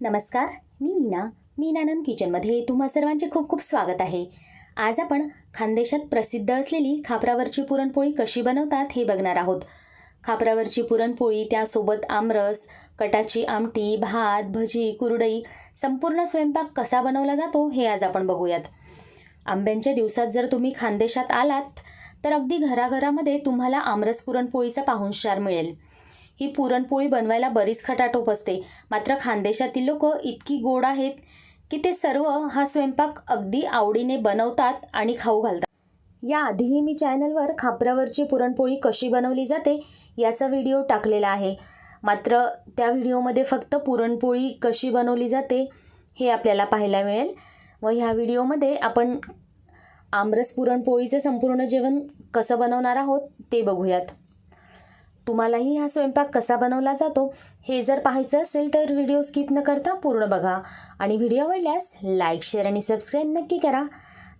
नमस्कार मी मीना. मीनानंद किचनमध्ये तुम्हा सर्वांचे खूप खूप स्वागत आहे. आज आपण खानदेशात प्रसिद्ध असलेली खापरावरची पुरणपोळी कशी बनवतात हे बघणार आहोत. खापरावरची पुरणपोळी त्यासोबत आमरस कटाची आमटी भात भजी कुरडई संपूर्ण स्वयंपाक कसा बनवला जातो हे आज आपण बघूयात. आंब्यांच्या दिवसात जर तुम्ही खानदेशात आलात तर अगदी घराघरामध्ये तुम्हाला आमरस पुरणपोळीचा पाहुणशार मिळेल. ही पुरणपोळी बनवायला बरीच खटाटोप असते. मात्र खानदेशातील लोक इतकी गोड आहेत की ते सर्व हा स्वयंपाक अगदी आवडीने बनवतात आणि खाऊ घालतात. याआधीही मी चॅनलवर खापरावरची पुरणपोळी कशी बनवली जाते याचा व्हिडिओ टाकलेला आहे. मात्र त्या व्हिडिओमध्ये फक्त पुरणपोळी कशी बनवली जाते हे आपल्याला पाहायला मिळेल व ह्या व्हिडिओमध्ये आपण आमरस पुरणपोळीचं संपूर्ण जेवण कसं बनवणार आहोत ते बघूयात. तुम्हालाही हा स्वयंपाक कसा बनवला जातो हे जर पाहायचं असेल तर व्हिडिओ स्किप न करता पूर्ण बघा. आणि व्हिडिओ आवडल्यास लाईक शेअर आणि सबस्क्राईब नक्की करा.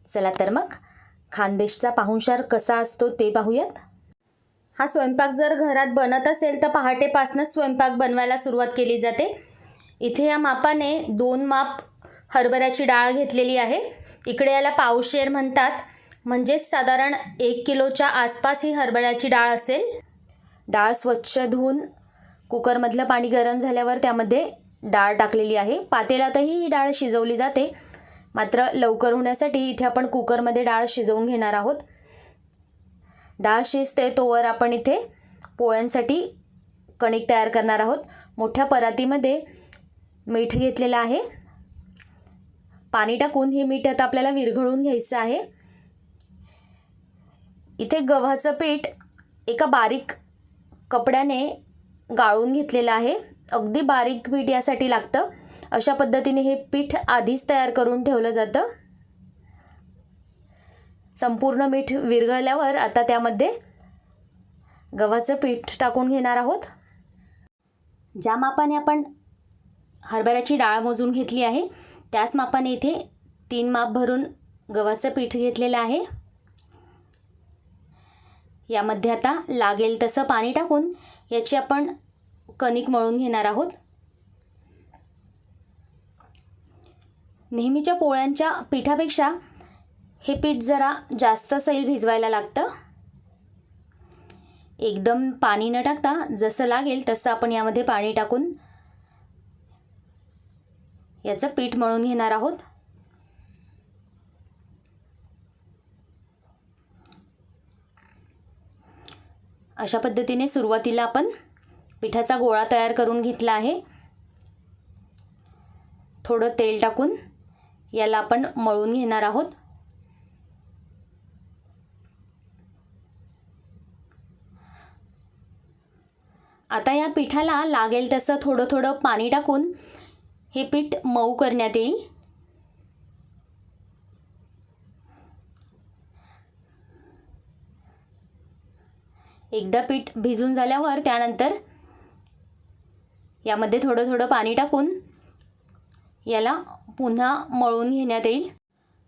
चला तर मग खानदेशचा पाहुणचार कसा असतो ते पाहूयात. हा स्वयंपाक जर घरात बनत असेल तर पहाटेपासूनच स्वयंपाक बनवायला सुरुवात केली जाते. इथे या मापाने दोन माप हरभऱ्याची डाळ घेतलेली आहे. इकडे याला पावशेर म्हणतात. म्हणजेच साधारण एक किलोच्या आसपास ही हरभऱ्याची डाळ असेल. डाळ स्वच्छ धुवून कुकरमधलं पाणी गरम झाल्यावर त्यामध्ये डाळ टाकलेली आहे. पातेल्यातही ही डाळ शिजवली जाते. मात्र लवकर होण्यासाठी इथे आपण कुकरमध्ये डाळ शिजवून घेणार आहोत. डाळ शिजते तोवर आपण इथे पोळ्यांसाठी कणिक तयार करणार आहोत. मोठ्या परातीमध्ये मीठ घेतलेलं आहे. पाणी टाकून हे मीठ आता आपल्याला विरघळून घ्यायचं आहे. इथे गव्हाचं पीठ एका बारीक कपड्याने गाळून घेतलेलं आहे. अगदी बारीक पीठ यासाठी लागतं. अशा पद्धतीने हे पीठ आधीच तयार करून ठेवलं जातं. संपूर्ण मीठ विरघळल्यावर आता त्यामध्ये गव्हाचं पीठ टाकून घेणार आहोत. ज्या मापाने आपण हरभऱ्याची डाळ मोजून घेतली आहे त्याच मापाने इथे तीन माप भरून गव्हाचं पीठ घेतलेलं आहे. यामध्ये आता लागेल तसं पाणी टाकून याची आपण कणिक मळून घेणार आहोत. नेहमीच्या पोळ्यांच्या पिठापेक्षा हे पीठ जरा जास्त सैल भिजवायला लागतं. एकदम पाणी न टाकता जसं लागेल तसं आपण यामध्ये पाणी टाकून याचं पीठ मळून घेणार आहोत. अशा पद्धतीने सुरुवातीला आपण पिठाचा गोळा तयार करून घेतला आहे. थोडं तेल टाकून याला आपण मळून घेणार आहोत. आता या पिठाला लागेल तसं थोडं थोडं पाणी टाकून हे पीठ मऊ करण्यात येईल. एकदा पीठ भिजून झाल्यावर त्यानंतर यामध्ये थोडं थोडं पाणी टाकून याला पुन्हा मळून घेण्यात येईल.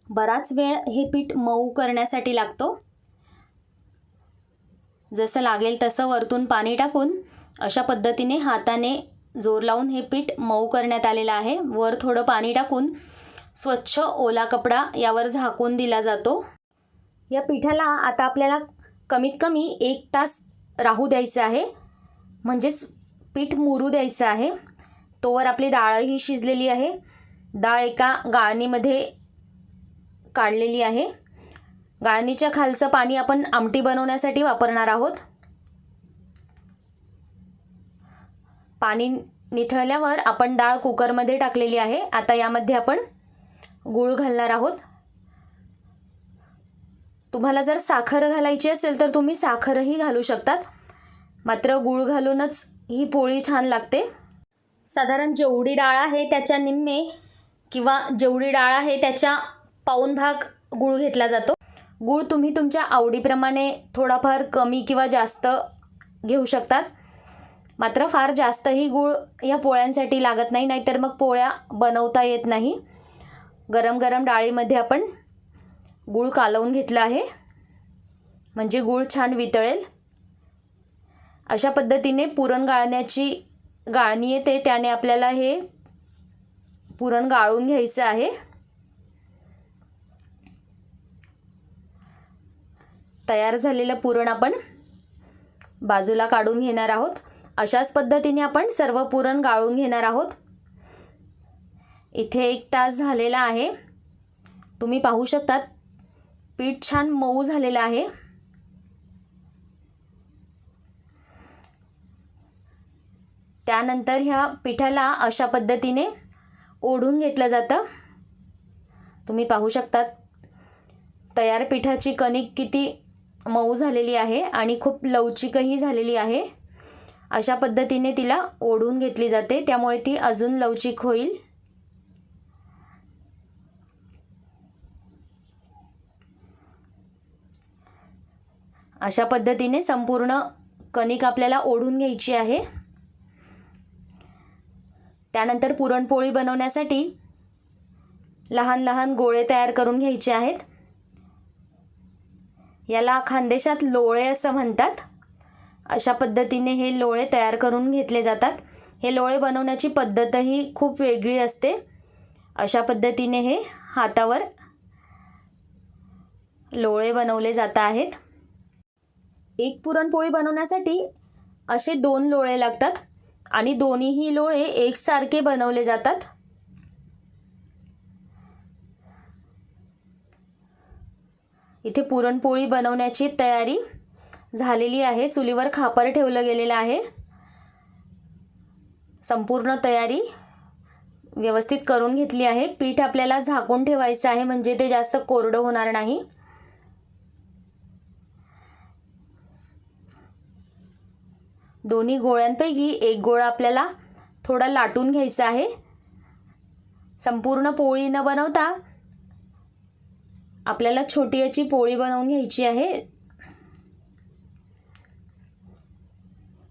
बराच वेळ हे पीठ मऊ करण्यासाठी लागतो. जसं लागेल तसं वरतून पाणी टाकून अशा पद्धतीने हाताने जोर लावून हे पीठ मऊ करण्यात आलेलं आहे. वर थोडं पाणी टाकून स्वच्छ ओला कपडा यावर झाकून दिला जातो. या पिठाला आता आपल्याला कमीत कमी एक तास राहू द्यायचं आहे. म्हणजेच पीठ मुरू द्यायचं आहे. तोवर आपली डाळही शिजलेली आहे. डाळ एका गाळणीमध्ये काढलेली आहे. गाळणीच्या खालचं पाणी आपण आमटी बनवण्यासाठी वापरणार आहोत. पाणी निथळल्यावर आपण डाळ कुकरमध्ये टाकलेली आहे. आता यामध्ये आपण गूळ घालणार आहोत. तुम्हाला जर साखर घालायची असेल तर तुम्ही साखरही घालू शकतात. मात्र गूळ घालूनच ही पोळी छान लागते. साधारण जेवढी डाळ आहे त्याच्या निम्मे किंवा जेवढी डाळ आहे त्याच्या पाऊन भाग गूळ घेतला जातो. गूळ तुम्ही तुमच्या आवडीप्रमाणे थोडाफार कमी किंवा जास्त घेऊ शकतात. मात्र फार जास्तही गूळ या पोळ्यांसाठी लागत नाही नाहीतर मग पोळ्या बनवता येत नाही. गरम गरम डाळीमध्ये आपण गूळ कालवून घेतला आहे. म्हणजे गूळ छान वितळेल. अशा पद्धतीने पुरण गाळण्याची गाळणी येते. त्याने आपल्याला हे पुरण गाळून घ्यायचं आहे. तयार झालेलं पुरण आपण बाजूला काढून घेणार आहोत. अशाच पद्धतीने आपण सर्व पुरण गाळून घेणार आहोत. इथे एक तास झालेला आहे. तुम्ही पाहू शकतात पीठ छान मऊ झालेलं आहे. त्यानंतर ह्या पिठाला अशा पद्धतीने ओढून घेतलं जातं. तुम्ही पाहू शकतात तयार पिठाची कणिक किती मऊ झालेली आहे आणि खूप लवचिकही झालेली आहे. अशा पद्धतीने तिला ओढून घेतली जाते त्यामुळे ती अजून लवचिक होईल. अशा पद्धतीने संपूर्ण कणिक आपल्याला ओढून घ्यायची आहे. त्यानंतर पुरणपोळी बनवण्यासाठी लहान लहान गोळे तयार करून घ्यायचे आहेत. याला खानदेशात लोळे असं म्हणतात. अशा पद्धतीने हे लोळे तयार करून घेतले जातात. हे लोळे बनवण्याची पद्धतही खूप वेगळी असते. अशा पद्धतीने हे हातावर लोळे बनवले जात आहेत. एक पुरणपोळी बनवण्यासाठी असे दोन लोळे लागतात आणि दोन्हीही लोळे एकसारखे बनवले जातात. इथे पुरणपोळी बनवण्याची तयारी झालेली आहे. चुलीवर खापर ठेवलं गेलेलं आहे. संपूर्ण तयारी व्यवस्थित करून घेतली आहे. पीठ आपल्याला झाकून ठेवायचं आहे म्हणजे ते जास्त कोरडं होणार नाही. दोन्ही गोळ्यांपैकी एक गोळा आपल्याला थोडा लाटून घ्यायचा आहे. संपूर्ण पोळी न बनवता आपल्याला छोटी याची पोळी बनवून घ्यायची आहे.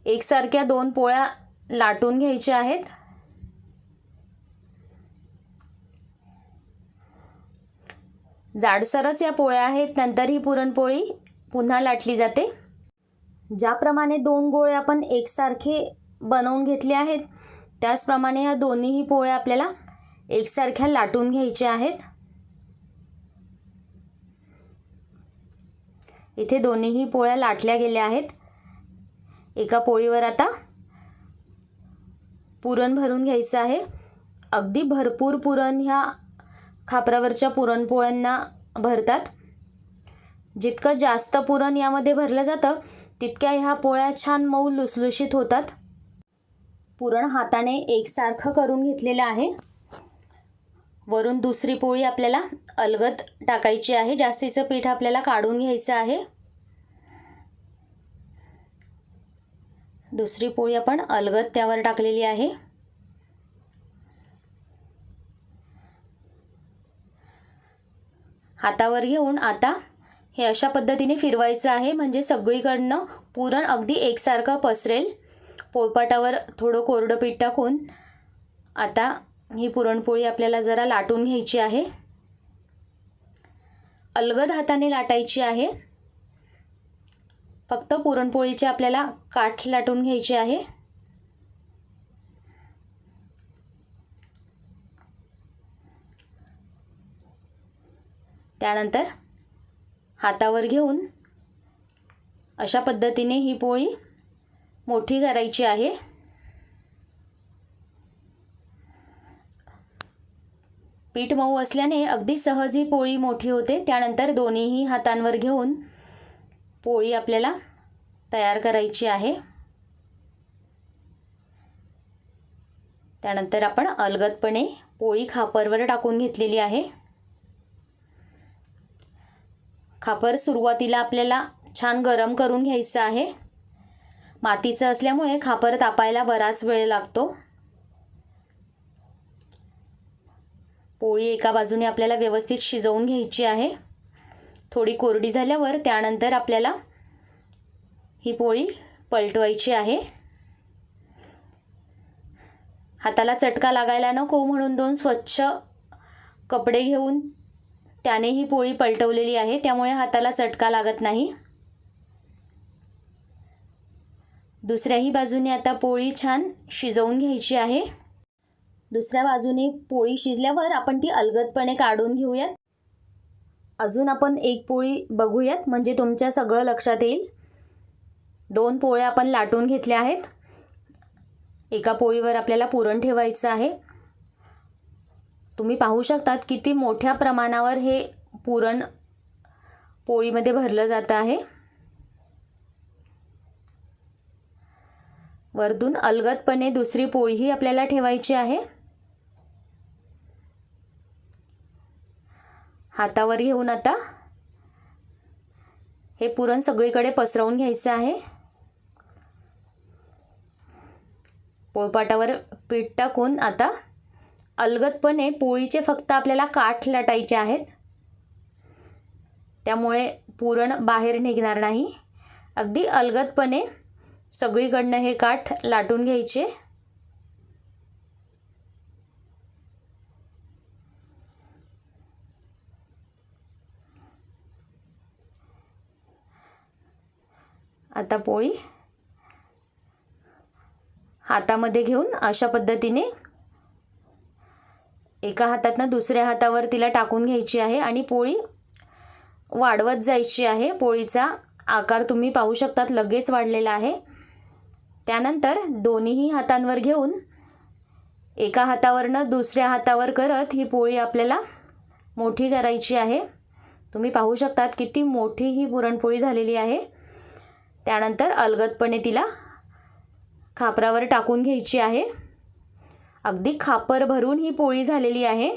एकसारख्या दोन पोळ्या लाटून घ्यायच्या आहेत. जाडसरच या पोळ्या आहेत. नंतर ही पुरणपोळी पुन्हा लाटली जाते. ज्याप्रमाणे दोन गोळे आपण एकसारखे बनवून घेतले आहेत त्याचप्रमाणे ह्या दोन्हीही पोळ्या आपल्याला एकसारख्या लाटून घ्यायच्या आहेत. इथे दोन्हीही पोळ्या लाटल्या गेल्या आहेत. एका पोळीवर आता पुरण भरून घ्यायचं आहे. अगदी भरपूर पुरण ह्या खापरावरच्या पुरणपोळ्यांना भरतात. जितकं जास्त पुरण यामध्ये भरलं जातं तितक्या ह्या पोळ्या छान मऊ लुसलुशीत होतात. पुरण हाताने एकसारखं करून घेतलेलं आहे. वरून दुसरी पोळी आपल्याला अलगत टाकायची आहे. जास्तीचं पीठ आपल्याला काढून घ्यायचं आहे. दुसरी पोळी आपण अलगत त्यावर टाकलेली आहे. हातावर घेऊन आता हे अशा पद्धतीने फिरवायचं आहे. म्हणजे सगळीकडनं पुरण अगदी एकसारखं पसरेल. पोळपाटावर थोडं कोरडं पीठ टाकून आता ही पुरणपोळी आपल्याला जरा लाटून घ्यायची आहे. अलगद हाताने लाटायची आहे. फक्त पुरणपोळीचे आपल्याला काठ लाटून घ्यायचे आहे. त्यानंतर हातावर घेऊन अशा पद्धतीने ही पोळी मोठी करायची आहे. पीठ मऊ असल्याने अगदी सहज ही पोळी मोठी होते. त्यानंतर दोन्हीही हातांवर घेऊन पोळी आपल्याला तयार करायची आहे. त्यानंतर आपण अलगदपणे पोळी खापरवर टाकून घेतलेली आहे. खापर सुरुवातीला आपल्याला छान गरम करून घ्यायचं आहे. मातीचं असल्यामुळे खापर तापायला बराच वेळ लागतो. पोळी एका बाजूने आपल्याला व्यवस्थित शिजवून घ्यायची आहे. थोडी कोरडी झाल्यावर त्यानंतर आपल्याला ही पोळी पलटवायची आहे. हाताला चटका लागायला नको म्हणून दोन स्वच्छ कपडे घेऊन त्याने ही पोळी पलटवलेली आहे त्यामुळे हाताला चटका लागत नाही. दुसऱ्याही बाजूने आता पोळी छान शिजवून घ्यायची आहे. दुसऱ्या बाजूने पोळी शिजल्यावर आपण ती अलगदपणे काढून घेऊयात. अजून आपण एक पोळी बघूयात म्हणजे तुमच्या सगळं लक्षात येईल. दोन पोळ्या आपण लाटून घेतल्या आहेत. एका पोळीवर आपल्याला पुरण ठेवायचं आहे. तुम्ही पाहू शकतात किती मोठ्या प्रमाणावर हे पुरण पोळीमध्ये भरलं जातं आहे. वरतून अलगदपणे दुसरी पोळीही आपल्याला ठेवायची आहे. हातावर घेऊन आता हे पुरण सगळीकडे पसरवून घ्यायचं आहे. पोळपाटावर पीठ टाकून आता अलगदपणे पोळीचे फक्त आपल्याला काठ लाटायचे आहेत. त्यामुळे पुरण बाहेर निघणार नाही. अगदी अलगदपणे सगळीकडनं हे काठ लाटून घ्यायचे. आता पोळी हातामध्ये घेऊन अशा पद्धतीने एका हातातनं दुसऱ्या हातावर तिला टाकून घ्यायची आहे आणि पोळी वाढवत जायची आहे. पोळीचा आकार तुम्ही पाहू शकतात लगेच वाढलेला आहे. त्यानंतर दोन्हीही हातांवर घेऊन एका हातावरनं दुसऱ्या हातावर करत ही पोळी आपल्याला मोठी करायची आहे. तुम्ही पाहू शकतात किती मोठी ही पुरणपोळी झालेली आहे. त्यानंतर अलगदपणे तिला खापरावर टाकून घ्यायची आहे. अगदी खापर भरून ही पोळी झालेली आहे.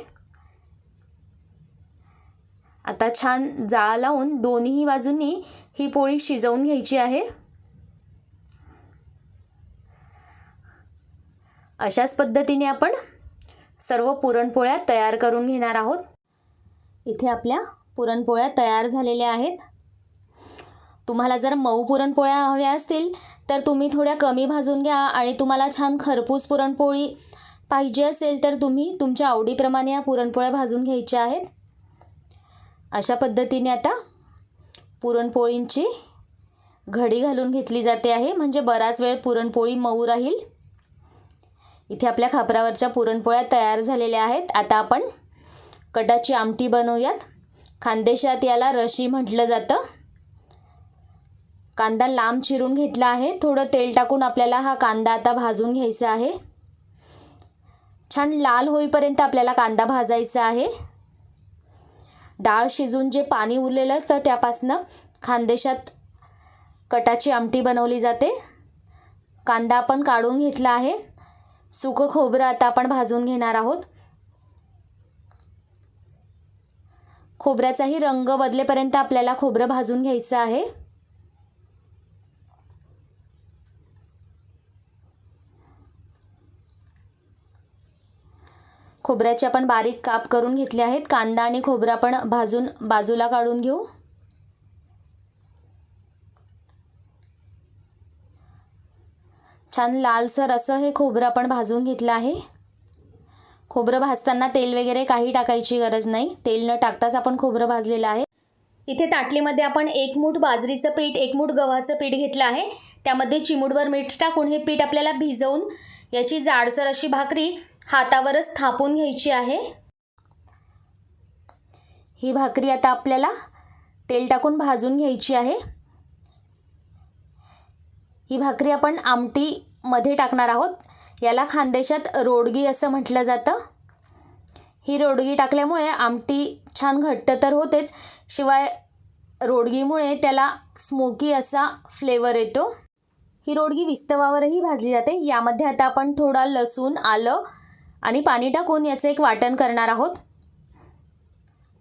आता छान जाळा लावून दोन्ही बाजूंनी ही पोळी शिजवून घ्यायची आहे. अशाच पद्धतीने आपण सर्व पुरणपोळ्या तयार करून घेणार आहोत. इथे आपल्या पुरणपोळ्या तयार झालेल्या आहेत. तुम्हाला जर मऊ पुरणपोळ्या हव्या असतील तर तुम्ही थोड्या कमी भाजून घ्या आणि तुम्हाला छान खरपूस पुरणपोळी पाहिजे असेल तर तुम्ही तुमच्या आवडीप्रमाणे या पुरणपोळ्या भाजून घ्यायच्या आहेत. अशा पद्धतीने आता पुरणपोळींची घडी घालून घेतली जाते आहे. म्हणजे बराच वेळ पुरणपोळी मऊ राहील. इथे आपल्या खापरावरच्या पुरणपोळ्या तयार झालेल्या आहेत. आता आपण कटाची आमटी बनवूयात. खानदेशात याला रशी म्हटलं जातं. कांदा लांब चिरून घेतला आहे. थोडं तेल टाकून आपल्याला हा कांदा आता भाजून घ्यायचा आहे. छान लाल होईपर्यंत आपल्याला कांदा भाजायचा आहे. डाळ शिजून जे पाणी उरलेलं असतं त्यापासनं खानदेशात कटाची आमटी बनवली जाते. कांदा आपण काढून घेतला आहे. सुकं खोबरं आता आपण भाजून घेणार आहोत. खोबऱ्याचाही रंग बदलेपर्यंत आपल्याला खोबरं भाजून घ्यायचं आहे. खोबऱ्याचे आपण बारीक काप करून घेतले आहेत. कांदा आणि खोबरा पण भाजून बाजूला काढून घेऊ. छान लालसर असं हे खोबरं आपण भाजून घेतलं आहे. खोबरं भाजताना तेल वगैरे काही टाकायची गरज नाही. तेल न टाकताच आपण खोबरं भाजलेलं आहे. इथे ताटलीमध्ये आपण एक मूठ बाजरीचं पीठ एक मूठ गव्हाचं पीठ घेतलं आहे. त्यामध्ये चिमूटभर मीठ टाकून हे पीठ आपल्याला भिजवून याची जाडसर अशी भाकरी हातावरच थापून घ्यायची आहे. ही भाकरी आता आपल्याला तेल टाकून भाजून घ्यायची आहे. ही भाकरी आपण आमटीमध्ये टाकणार आहोत. याला खानदेशात रोडगी असं म्हटलं जातं. ही रोडगी टाकल्यामुळे आमटी छान घट्ट तर होतेच शिवाय रोडगीमुळे त्याला स्मोकी असा फ्लेवर येतो. ही रोडगी विस्तवावरही भाजली जाते. यामध्ये आता आपण थोडा लसूण आलं आणि पाणी टाकून याचं एक वाटण करणार आहोत.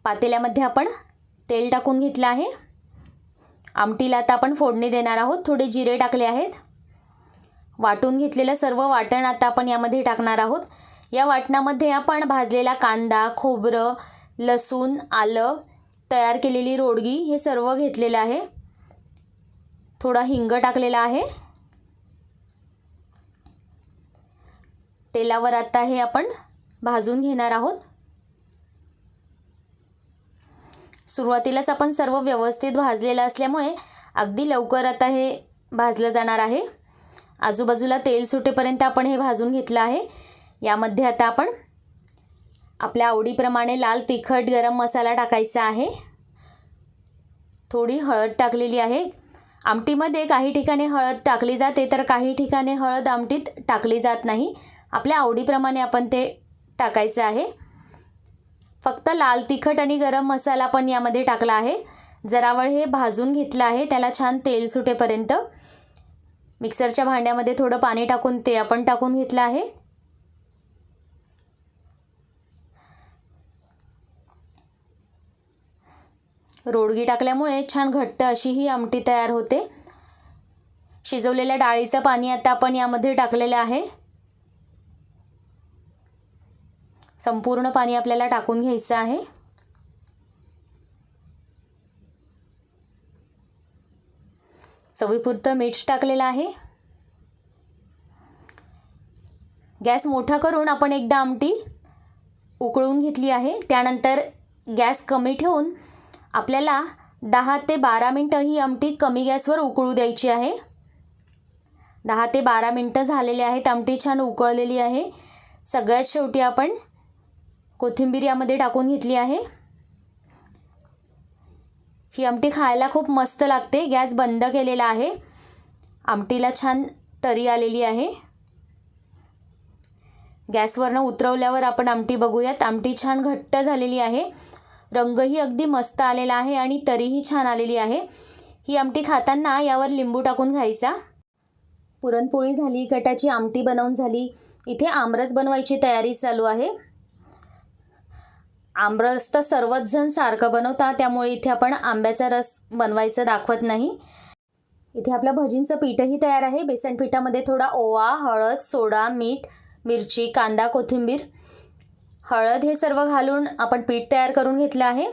पातेल्यामध्ये आपण तेल टाकून घेतलं आहे. आमटीला आता आपण फोडणी देणार आहोत. थोडे जिरे टाकले आहेत. वाटून घेतलेलं सर्व वाटण आता आपण यामध्ये टाकणार आहोत. या वाटणामध्ये आपण भाजलेला कांदा खोबरं लसूण आलं तयार केलेली रोडगी हे सर्व घेतलेलं आहे. थोडा हिंग टाकलेला आहे. तेलावर आता हे आपण भाजून घेणार आहोत. सुरुवातीलाच आपण सर्व व्यवस्थित भाजलेलं असल्यामुळे अगदी लवकर आता हे भाजलं जाणार आहे. आजूबाजूला तेल सुटेपर्यंत आपण हे भाजून घेतलं आहे. यामध्ये आता आपण आपल्या आवडीप्रमाणे लाल तिखट गरम मसाला टाकायचा आहे. थोडी हळद टाकलेली आहे. आमटीमध्ये काही ठिकाणी हळद टाकली जाते तर काही ठिकाणी हळद आमटीत टाकली जात नाही. आपल्या आवडीप्रमाणे आपण ते टाकायचं आहे. फक्त लाल तिखट आणि गरम मसाला पण यामध्ये टाकला आहे. जरावळ हे भाजून घेतलं आहे. त्याला छान तेल सुटेपर्यंत. मिक्सरच्या भांड्यामध्ये थोडं पाणी टाकून ते आपण टाकून घेतलं आहे. रोडगी टाकल्यामुळे छान घट्ट अशी ही आमटी तयार होते. शिजवलेल्या डाळीचं पाणी आता आपण यामध्ये टाकलेलं आहे. संपूर्ण पाणी आपल्याला टाकून घ्यायचं आहे. चवीपुरतं मीठ टाकलेलं आहे. गॅस मोठा करून आपण एकदा आमटी उकळून घेतली आहे. त्यानंतर गॅस कमी ठेवून आपल्याला दहा ते बारा मिनटं ही आमटी कमी गॅसवर उकळू द्यायची आहे. दहा ते बारा मिनटं झालेली आहेत. आमटी छान उकळलेली आहे. सगळ्यात शेवटी आपण कोथिंबीर यामध्ये टाकून घेतली आहे. ही आमटी खायला खूप मस्त लागते. गॅस बंद केलेला आहे. आमटीला छान तरी आलेली आहे. गॅसवरनं उतरवल्यावर आपण आमटी बघूयात. आमटी छान घट्ट झालेली आहे. रंगही अगदी मस्त आलेला आहे आणि तरीही छान आलेली आहे. ही आमटी खाताना यावर लिंबू टाकून घ्यायचा. पुरणपोळी झाली गटाची आमटी बनवून झाली. इथे आमरस बनवायची तयारी चालू आहे. आमरस तर सर्वच जण सारखं बनवतात त्यामुळे इथे आपण आंब्याचा रस बनवायचं दाखवत नाही. इथे आपल्या भजींचं पीठही तयार आहे. बेसन पिठामध्ये थोडा ओवा हळद सोडा मीठ मिरची कांदा कोथिंबीर हळद हे सर्व घालून आपण पीठ तयार करून घेतलं आहे.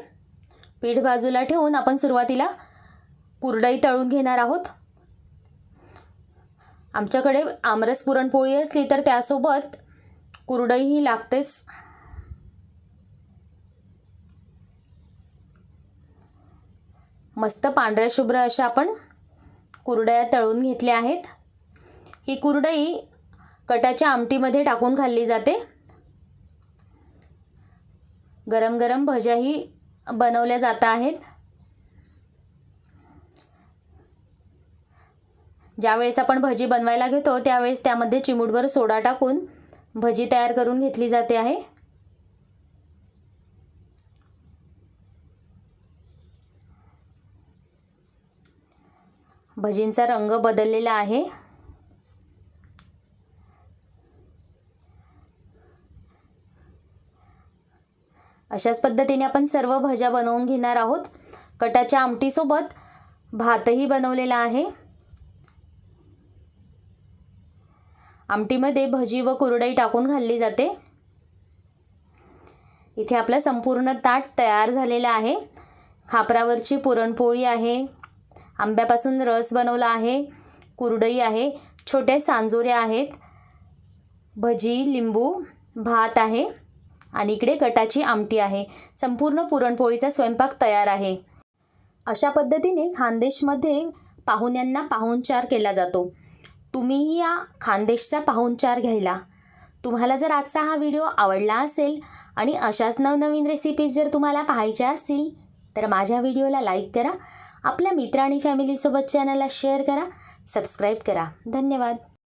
पीठ बाजूला ठेवून आपण सुरुवातीला कुरडई तळून घेणार आहोत. आमच्याकडे आमरस पुरणपोळी असली तर त्यासोबत कुरडईही लागतेच. मस्त पांढऱ्या शुभ्र अशा आपण कुरडया तळून घेतल्या आहेत. ही कुरडई कटाच्या आमटीमध्ये टाकून खाल्ली जाते. गरम गरम भज्याही बनवल्या जात आहेत. ज्यावेळेस आपण भजी बनवायला घेतो त्यावेळेस त्यामध्ये चिमूटभर सोडा टाकून भजी तयार करून घेतली जाते आहे. भजींचा रंग बदललेला आहे. अशाच पद्धतीने आपण सर्व भज्या बनवून घेणार आहोत. कटाच्या आमटीसोबत भातही बनवलेला आहे. आमटीमध्ये भजी व कुरडई टाकून घालली जाते. इथे आपलं संपूर्ण ताट तयार झालेला आहे. खापरावरची पुरणपोळी आहे. आंब्यापासून रस बनवला आहे कुरडई आहे छोट्या सांजोऱ्या आहेत भजी लिंबू भात आहे आणि इकडे गटाची आमटी आहे. संपूर्ण पुरणपोळीचा स्वयंपाक तयार आहे. अशा पद्धतीने खानदेशमध्ये पाहुण्यांना पाहुणचार केला जातो. तुम्हीही या खानदेशचा पाहुणचार घ्यायला. तुम्हाला जर आजचा हा व्हिडिओ आवडला असेल आणि अशाच नवनवीन रेसिपीज जर तुम्हाला पाहायच्या असतील तर माझ्या व्हिडिओला लाईक करा आपल्या मित्र आणि फॅमिलीसोबत चॅनलला शेअर करा. सबस्क्राईब करा. धन्यवाद.